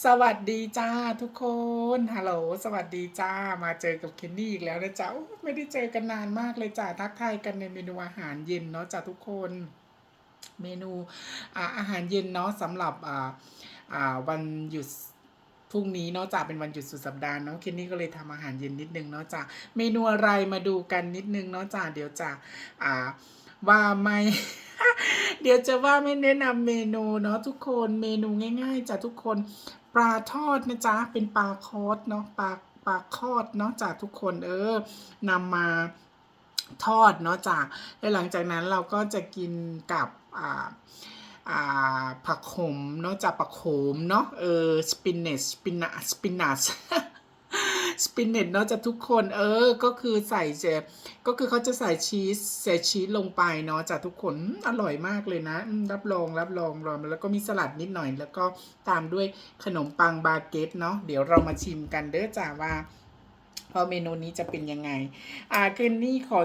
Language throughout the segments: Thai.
สวัสดีจ้าทุกคน ฮัลโหล สวัสดีจ้า มาเจอกับเคนนี่อีกแล้วนะจ๊ะ ไม่ได้เจอกันนานมากเลยจ้าทักทายกันในเมนูอาหารเย็นเนาะจ้าทุกคน เมนูอาอาหารเย็นเนาะสำหรับอ่าอ่าวันหยุดพรุ่งนี้เนาะจ้าเป็นวันหยุดสุดสัปดาห์เนาะเคนนี่ก็เลยทำอาหารเย็นนิดนึงเนาะจ้าเมนูอะไรมาดูกันนิดนึงเนาะจ้าเดี๋ยวจ้าอ่าว่าไม่เดี๋ยวจะว่าไม่แนะนำเมนูเนาะทุกคนเมนูง่ายๆจ้ะทุกคน ปลาทอดนะจ๊ะเป็นปลาคอสเนาะปลาปลาคอดเนาะจากทุกคนเออนำมาทอดเนาะจากแล้วหลังจากนั้นเราก็จะกินกับอ่าอ่าผักขมเนาะจากผักโขมเนาะเออสปินเนสสปินาสปินัส สปินเนตเนาะจะทุกคนเออ ก็คือใส่เจก็คือเขาจะใส่ชีสใส่ชีสลงไปเนาะจะทุกคนอร่อยมากเลยนะ รับรองรับรองรองแล้วก็มีสลัดนิดหน่อย แล้วก็ตามด้วยขนมปังบาเกตเนาะเดี๋ยวเรามาชิมกันเด้อจ้าว่าพอเมนูนี้จะเป็นยังไง อ่าคืนนี้ขอ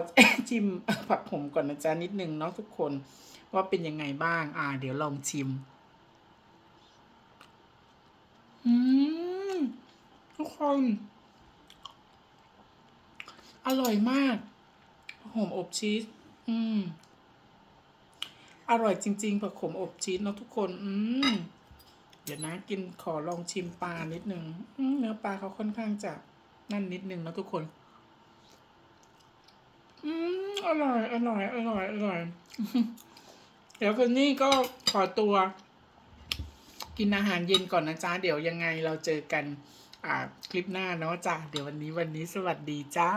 ชิมผักผมก่อนนะจ๊ะนิดนึงเนาะทุกคนว่าเป็นยังไงบ้าง อ่า เดี๋ยวลองชิม อืม ทุกคน อร่อยมากผักโขมอบชีส อืม อร่อยจริงๆผักขมอบชีสเนาะทุกคน อืม เดี๋ยวนะกินขอลองชิมปลานิดนึงอืเนื้อปลาเขาค่อนข้างจะนั่นนิดนึงนะทุกคน อืม อร่อย อร่อย อร่อย อร่อย เดี๋ยวคืนนี้ก็ขอตัว กินอาหารเย็นก่อนนะจ๊ะ เดี๋ยวยังไงเราเจอกัน คลิปหน้าเนาะจ้ะเดี๋ยววันนี้วันนี้สวัสดีจ้า